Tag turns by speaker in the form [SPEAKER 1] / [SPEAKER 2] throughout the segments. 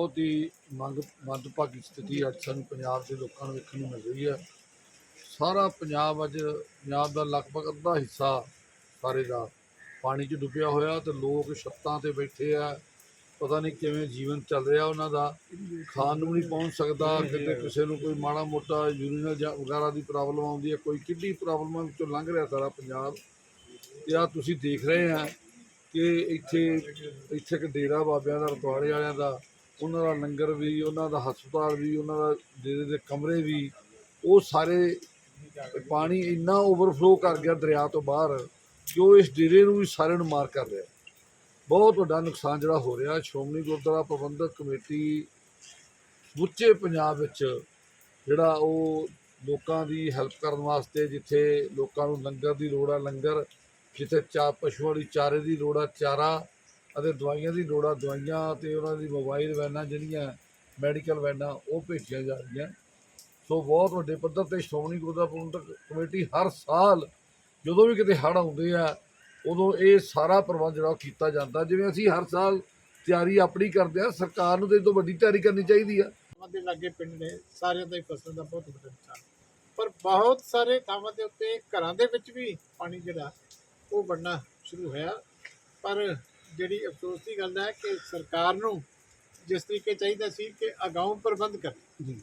[SPEAKER 1] ਬਹੁਤ ਹੀ ਮੰਗ ਮੰਦਭਾਗੀ ਸਥਿਤੀ ਅੱਜ ਸਾਨੂੰ ਪੰਜਾਬ ਦੇ ਲੋਕਾਂ ਨੂੰ ਵੇਖਣ ਨੂੰ ਮਿਲ ਰਹੀ ਹੈ। ਸਾਰਾ ਪੰਜਾਬ ਅੱਜ ਪੰਜਾਬ ਦਾ ਲਗਭਗ ਅੱਧਾ ਹਿੱਸਾ ਸਾਰੇ ਦਾ ਪਾਣੀ 'ਚ ਡੁੱਬਿਆ ਹੋਇਆ ਤੇ ਲੋਕ ਛੱਤਾਂ ਤੇ ਬੈਠੇ ਆ। ਪਤਾ ਨਹੀਂ ਕਿਵੇਂ ਜੀਵਨ ਚੱਲ ਰਿਹਾ ਉਹਨਾਂ ਦਾ। ਖਾਣ ਨੂੰ ਨਹੀਂ ਪਹੁੰਚ ਸਕਦਾ। ਕਿਤੇ ਕਿਸੇ ਨੂੰ ਕੋਈ ਮਾੜਾ ਮੋਟਾ ਯੂਰੀਨਲ ਜਾਂ ਵਗੈਰਾ ਦੀ ਪ੍ਰੋਬਲਮ ਆਉਂਦੀ ਹੈ। ਕੋਈ ਕਿੱਡੀ ਪ੍ਰੋਬਲਮਾਂ ਵਿੱਚੋਂ ਲੰਘ ਰਿਹਾ ਸਾਰਾ ਪੰਜਾਬ। ਤੇ ਆ ਤੁਸੀਂ ਦੇਖ ਰਹੇ ਆ ਕਿ ਇੱਥੇ ਇੱਥੇ ਇੱਕ ਡੇਰਾ ਬਾਬਿਆਂ ਦਾ, ਰਤਵਾੜੇ ਵਾਲਿਆਂ ਦਾ ਉਹਨਾਂ ਦਾ ਲੰਗਰ ਵੀ, ਉਹਨਾਂ ਦਾ ਹਸਪਤਾਲ ਵੀ, ਉਹਨਾਂ ਦਾ ਡੇਰੇ ਦੇ ਕਮਰੇ ਵੀ, ਉਹ ਸਾਰੇ ਪਾਣੀ ਇੰਨਾ ਓਵਰਫਲੋ ਕਰ ਗਿਆ ਦਰਿਆ ਤੋਂ ਬਾਹਰ ਕਿ ਉਹ ਇਸ ਡੇਰੇ ਨੂੰ ਵੀ ਸਾਰਿਆਂ ਨੂੰ ਮਾਰ ਕਰ ਰਿਹਾ। ਬਹੁਤ ਵੱਡਾ ਨੁਕਸਾਨ ਜਿਹੜਾ ਹੋ ਰਿਹਾ, ਸ਼੍ਰੋਮਣੀ ਗੁਰਦੁਆਰਾ ਪ੍ਰਬੰਧਕ ਕਮੇਟੀ ਸਮੁੱਚੇ ਪੰਜਾਬ ਵਿੱਚ ਜਿਹੜਾ ਉਹ ਲੋਕਾਂ ਦੀ ਹੈਲਪ ਕਰਨ ਵਾਸਤੇ ਜਿੱਥੇ ਲੋਕਾਂ ਨੂੰ ਲੰਗਰ ਦੀ ਲੋੜ ਆ, ਲੰਗਰ, ਜਿੱਥੇ ਚਾ ਪਸ਼ੂ ਵਾਲੀ ਚਾਰੇ ਦੀ ਲੋੜ ਆ, ਚਾਰਾ ਅਤੇ ਦਵਾਈਆਂ ਦੀ ਲੋੜ ਆ ਦਵਾਈਆਂ ਤੇ ਉਹਨਾਂ ਦੀ ਮੋਬਾਈਲ ਵੈਨਾਂ ਜਿਹੜੀਆਂ ਮੈਡੀਕਲ ਵੈਨਾਂ ਉਹ ਭੇਜੀਆਂ ਜਾ ਰਹੀਆਂ। ਸੋ ਬਹੁਤ ਵੱਡੇ ਪੱਧਰ ਤੇ ਸ਼੍ਰੋਮਣੀ ਗੁਰਦੁਆਰਾ ਪ੍ਰਬੰਧਕ ਕਮੇਟੀ ਹਰ ਸਾਲ ਜਦੋਂ ਵੀ ਕਿਤੇ ਹੜ੍ਹ ਆਉਂਦੇ ਆ, ਉਦੋਂ ਇਹ ਸਾਰਾ ਪ੍ਰਬੰਧ ਜਿਹੜਾ ਉਹ ਕੀਤਾ ਜਾਂਦਾ। ਜਿਵੇਂ ਅਸੀਂ ਹਰ ਸਾਲ ਤਿਆਰੀ ਆਪਣੀ ਕਰਦੇ ਆ, ਸਰਕਾਰ ਨੂੰ ਤੇ ਇਹ ਤੋਂ ਵੱਡੀ ਤਿਆਰੀ ਕਰਨੀ ਚਾਹੀਦੀ ਆ।
[SPEAKER 2] ਦੇ ਲਾਗੇ ਪਿੰਡ ਨੇ, ਸਾਰਿਆਂ ਦਾ ਹੀ ਫਸਲ ਦਾ ਬਹੁਤ ਵੱਡਾ ਨੁਕਸਾਨ। ਪਰ ਬਹੁਤ ਸਾਰੇ ਥਾਵਾਂ ਦੇ ਉੱਤੇ ਘਰਾਂ ਦੇ ਵਿੱਚ ਵੀ ਪਾਣੀ ਜਿਹੜਾ, ਉਹ ਵੜਨਾ ਸ਼ੁਰੂ ਹੋਇਆ। ਪਰ ਜਿਹੜੀ ਅਫਸੋਸ ਦੀ ਗੱਲ ਹੈ ਕਿ ਸਰਕਾਰ ਨੂੰ ਜਿਸ ਤਰੀਕੇ ਚਾਹੀਦਾ ਸੀ ਕਿ ਅਗਾਊਂ ਪ੍ਰਬੰਧ ਕਰ।
[SPEAKER 1] ਜੀ।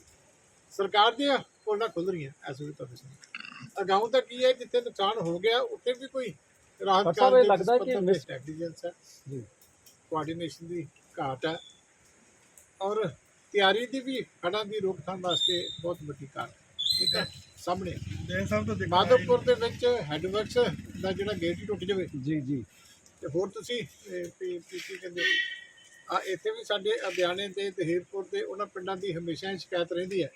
[SPEAKER 2] ਸਰਕਾਰ ਦੀਆਂ ਪੋਲਾਂ ਖੁੱਲ ਰਹੀਆਂ ਵੇਲੇ ਤੁਹਾਡੇ ਸਾਹਮਣੇ। ਅਗਾਊਂ ਤਾਂ ਕੀ ਹੈ ਜਿੱਥੇ ਨੁਕਸਾਨ ਹੋ ਗਿਆ ਉੱਥੇ ਵੀ ਕੋਈ ਰਾਹਤ
[SPEAKER 3] ਇਹ
[SPEAKER 2] ਕਾਰਜ
[SPEAKER 3] ਲੱਗਦਾ ਕਿ ਮਿਸ-
[SPEAKER 2] ਨੈਗਲੀਜੈਂਸ ਹੈ।
[SPEAKER 3] ਜੀ।
[SPEAKER 2] ਕੋਆਰਡੀਨੇਸ਼ਨ ਦੀ ਘਾਟ ਹੈ। ਔਰ ਤਿਆਰੀ ਦੀ ਵੀ ਹੜ੍ਹਾਂ ਦੀ ਰੋਕਥਾਮ ਵਾਸਤੇ ਬਹੁਤ ਵੱਡੀ ਘਾਟ ਹੈ। ਠੀਕ ਹੈ ਸਾਹਮਣੇ।
[SPEAKER 4] ਦੇ ਸਾਹਿਬ ਤੋਂ ਦੇਖੋ
[SPEAKER 2] ਮਾਧਵਪੁਰ ਦੇ ਵਿੱਚ ਹੈਡਵਰਕਸ ਦਾ ਜਿਹੜਾ ਗੇਟ ਹੀ ਟੁੱਟ ਜਾਵੇ।
[SPEAKER 3] ਜੀ ਜੀ।
[SPEAKER 2] ਤੇ ਹੋਰ ਤੁਸੀਂ ਕੀ ਕਹਿੰਦੇ ਆ? ਇੱਥੇ ਵੀ ਸਾਡੇ ਅਧਿਆਣੇ ਤੇ ਦਹੀਰਪੁਰ ਦੇ ਉਹਨਾਂ ਪਿੰਡਾਂ ਦੀ ਹਮੇਸ਼ਾ ਹੀ ਸ਼ਿਕਾਇਤ ਰਹਿੰਦੀ ਹੈ।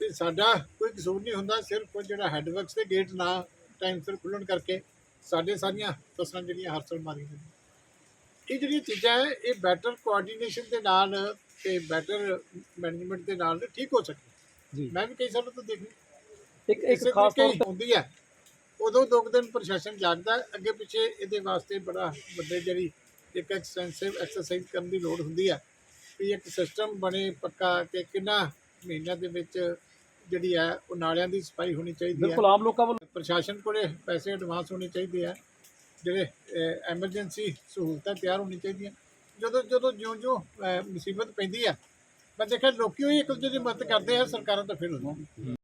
[SPEAKER 2] ਕਿ ਸਾਡਾ ਕੋਈ ਕਸੂਰ ਨਹੀਂ ਹੁੰਦਾ ਸਿਰਫ ਜਿਹੜਾ ਹੈਡਵਰਕਸ ਦੇ ਗੇਟ ਨਾ ਟਾਈਮ ਸਿਰ ਖੁੱਲਣ ਕਰਕੇ ਸਾਡੇ ਸਾਰੀਆਂ ਫਸਲਾਂ ਜਿਹੜੀਆਂ ਹਰਸਲ ਮਾਰੀਆਂ ਜਾਂਦੀਆਂ। ਇਹ ਜਿਹੜੀਆਂ ਚੀਜ਼ਾਂ ਹੈ ਇਹ ਬੈਟਰ ਕੋਆਰਡੀਨੇਸ਼ਨ ਦੇ ਨਾਲ ਤੇ ਬੈਟਰ ਮੈਨੇਜਮੈਂਟ ਦੇ ਨਾਲ ਠੀਕ ਹੋ ਸਕਦੀ
[SPEAKER 3] ਜੀ।
[SPEAKER 2] ਮੈਂ ਵੀ ਕਈ ਸਾਲਾਂ ਤੋਂ ਦੇਖ
[SPEAKER 3] ਇੱਕ ਇੱਕ ਖਾਸ ਤੌਰ
[SPEAKER 2] ਤਰੀਕੇ ਹੁੰਦੀ ਹੈ। ਉਦੋਂ ਦੋ ਦਿਨ ਪ੍ਰਸ਼ਾਸਨ ਜਾਗਦਾ। ਅੱਗੇ ਪਿੱਛੇ ਇਹਦੇ ਵਾਸਤੇ ਬੜਾ ਵੱਡੇ ਜਿਹੜੀ ਇੱਕ ਐਕਸਟੈਂਸਿਵ ਐਕਸਰਸਾਈਜ਼ ਕਰਨ ਦੀ ਲੋੜ ਹੁੰਦੀ ਹੈ ਵੀ ਇੱਕ ਸਿਸਟਮ ਬਣੇ ਪੱਕਾ ਕਿ ਕਿੰਨਾ ਮਹੀਨਿਆਂ ਦੇ ਵਿੱਚ ਜਿਹੜੀ ਹੈ ਉਹ ਨਾਲਿਆਂ ਦੀ ਸਫ਼ਾਈ ਹੋਣੀ ਚਾਹੀਦੀ ਹੈ।
[SPEAKER 3] ਬਿਲਕੁਲ ਆਮ ਲੋਕਾਂ ਵੱਲੋਂ
[SPEAKER 2] ਪ੍ਰਸ਼ਾਸਨ ਕੋਲੇ ਪੈਸੇ ਐਡਵਾਂਸ ਹੋਣੇ ਚਾਹੀਦੇ ਆ। ਜਿਹੜੇ ਐਮਰਜੈਂਸੀ ਸਹੂਲਤਾਂ ਤਿਆਰ ਹੋਣੀ ਚਾਹੀਦੀਆਂ। ਜਦੋਂ ਜਦੋਂ ਜਿਉਂ-ਜਿਉਂ ਮੁਸੀਬਤ ਪੈਂਦੀ ਆ ਮੈਂ ਦੇਖਿਆ ਲੋਕੀ ਵੀ ਇੱਕ ਦੂਜੇ ਦੀ ਮਦਦ ਕਰਦੇ ਆ ਸਰਕਾਰਾਂ ਤਾਂ ਫਿਰ ਹੁੰਦੀਆਂ